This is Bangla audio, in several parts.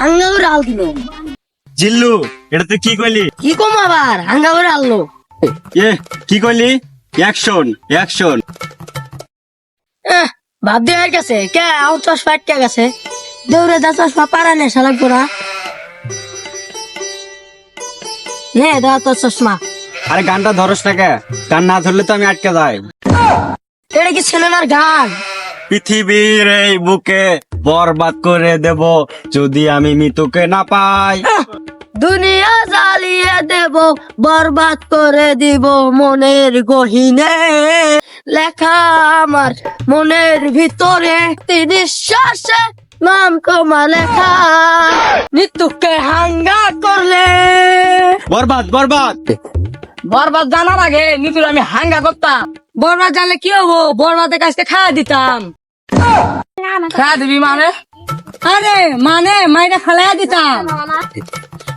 হাঙ্গা করে আল দিল জিল্লু এটা তুই কি কইলি? কি কম আবার? হাঙ্গা করে আললো। এ কি কইলি? অ্যাকশন অ্যাকশন ভাব গেছে। কে আউ চশমা আটকে গেছে। দৌড়ে যা চশমা পারা নে শালাক গোড়া নে দা তোর চশমা। আরে গানটা ধরস না কে? গান না ধরলে তো আমি আটকে যাই। এটা কি সিনেমার গান? পৃথিবীর এই বুকে বরবাদ করে দেব যদি আমি মৃত্যুকে না পাই। দুনিয়া জ্বালিয়ে দেব বরবাদ করে দিব মনের গহিনে। লেখা আমার মনের ভিতরে তিনি নিঃশ্বাসে নাম কমা লেখা। মৃত্যুকে হাঙ্গা করলে। বরবাদ বরবাদ। বরবাদ জানার আগে নিতুর আমি হাঙ্গা করতাম। বরবাদ জানলে কি হব? বরবাদের কাছে খাওয়া দিতাম। খাওয়া দিবি মানে? আরে মানে মাইটা ফেলাই দিতাম।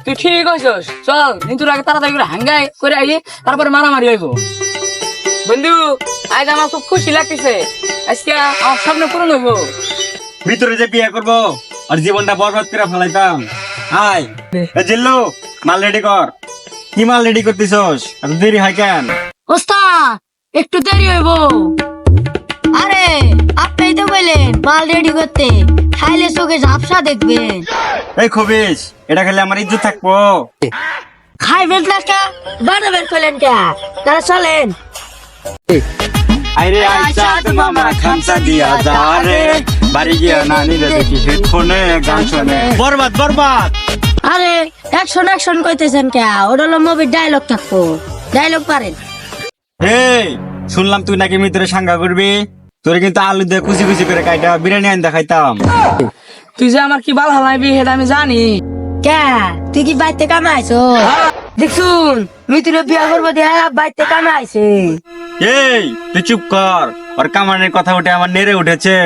তুই ঠিক আছিস চল নিতুর আগে তাড়াতাড়ি করে হাঙ্গাই করে আই তারপরে মারামারি হইব। বন্ধু আজ আমার খুব খুশি লাগতেছে। আজকে আমার স্বপ্ন পূরণ হইব। ভিতরে যে বিয়ে করব আর জীবনটা বরবাদ করে ফেলাইতাম। আয় জিল্লু মাল রেডি কর। কি মাল রেডি করতেছস? এত দেরি হয় কেন? ওস্তাদ একটু দেরি হইব। আরে রেডি করতে। খাইলে চোখে ঝাপসা দেখবেন। এই খবিস এটা খেলে আমার ইজ্জত থাকব। খাইবেন না কে বানাবেন কইলেন কে? তারা চলেন। আরে আইসা মামা খামসা দিয়া যা রে। বাড়ি গিয়া নানি রে দেখি হেডফোনে গান শুনে। বরবাদ বরবাদ। আরে অ্যাকশন অ্যাকশন কইতেছেন কে? ওটা হলো মুভির ডায়লগ থাকব। ডায়লগ পারেন। এই শুনলাম তুই নাকি মিত্রে সাঙ্গা করবি। তোরে কিন্তু আলু দিয়ে খুশি খুশি করে কাইটা বিরিয়ানি আন দেখাইতাম। তুই যে আমার কি বাল হালাইবি সেটা আমি জানি। কে? তুই কি বাইতে কামাইছো দেখছুন মিতুরে বিয়া করব দিয়া বাইতে কামাইছে এই তুই চুপ কর। ওর কামানের কথা উঠে আমার নেড়ে উঠেছে।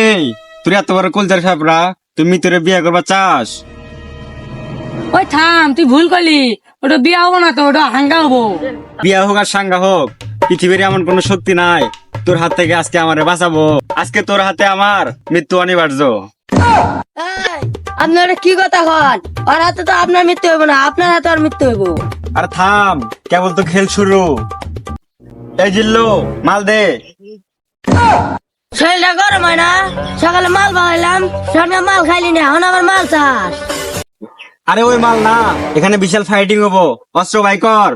এই তুই এত বড় কুলচার সাপরা তুই মিত্রে বিয়ে করবা চাস? ওই থাম তুই ভুল করলি। ওটা বিয়া হব না তো ওটা হাঙ্গা হব। বিয়া হোক আর সাঙ্গা হোক পৃথিবীর এমন কোন শক্তি নাই। তোর হাত থেকে আজকে আমারে বাঁচাবো। আজকে তোর হাতে আমার মৃত্যু অনিবার্য। আপনারা কি কথা কন? আর হাতে তো আপনার মৃত্যু হইব না আপনার হাতে আর মৃত্যু হইব। আর থাম কেবল তো খেল শুরু। এই জিল্লু মাল দে। শরীরটা গরম হয় না? সকালে মাল বানাইলাম সঙ্গে মাল খাইলি না এখন আবার মাল চাস। আরে ওই মাল না এখানে বিশাল ফাইটিং হব। অস্ত্র বাই কর।